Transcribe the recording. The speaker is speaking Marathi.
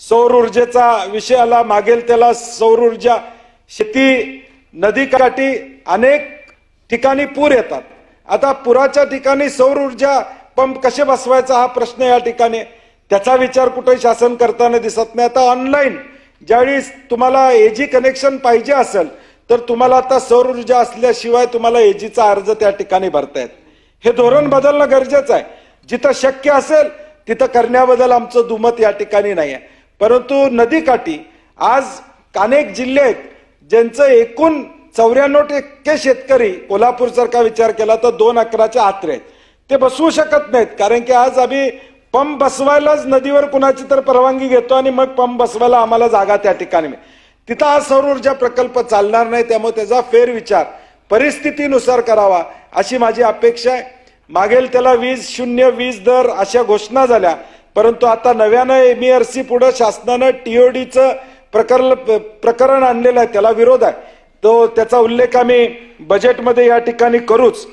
सौर ऊर्जेचा विषय आला मागेल त्याला सौर ऊर्जा. शेती नदीकाठी अनेक ठिकाणी पूर येतात. आता पुराच्या ठिकाणी सौर ऊर्जा पंप कसे बसवायचा हा प्रश्न या ठिकाणी. त्याचा विचार कुठे शासन करताना दिसत नाही. आता ऑनलाईन ज्यावेळी तुम्हाला एजी कनेक्शन पाहिजे असेल तर तुम्हाला आता सौर ऊर्जा असल्याशिवाय तुम्हाला एजीचा अर्ज त्या ठिकाणी भरतायत हे धोरण बदलणं गरजेचं आहे. जिथं शक्य असेल तिथं करण्याबद्दल आमचं दुमत या ठिकाणी नाही आहे परंतु नदीकाठी आज अनेक जिल्हे आहेत ज्यांचं एकूण चौऱ्याण्णव टक्के शेतकरी कोल्हापूर सारखा विचार केला तर दोन अकराच्या आत्रे आहेत. ते बसवू शकत नाहीत कारण की आज आम्ही पंप बसवायलाच नदीवर कुणाची तर परवानगी घेतो आणि मग पंप बसवायला आम्हाला जागा त्या ठिकाणी तिथं हा सौर ऊर्जा प्रकल्प चालणार नाही त्यामुळे त्याचा फेरविचार परिस्थितीनुसार करावा अशी माझी अपेक्षा आहे. मागेल त्याला वीज शून्य वीज दर अशा घोषणा झाल्या परंतु आता नव्यानं एमईआरसी पुढे शासनानं टीओडीचं प्रकरण प्रकरण आणलेलं आहे त्याला विरोध आहे. तो त्याचा उल्लेख आम्ही बजेटमध्ये या ठिकाणी करूच.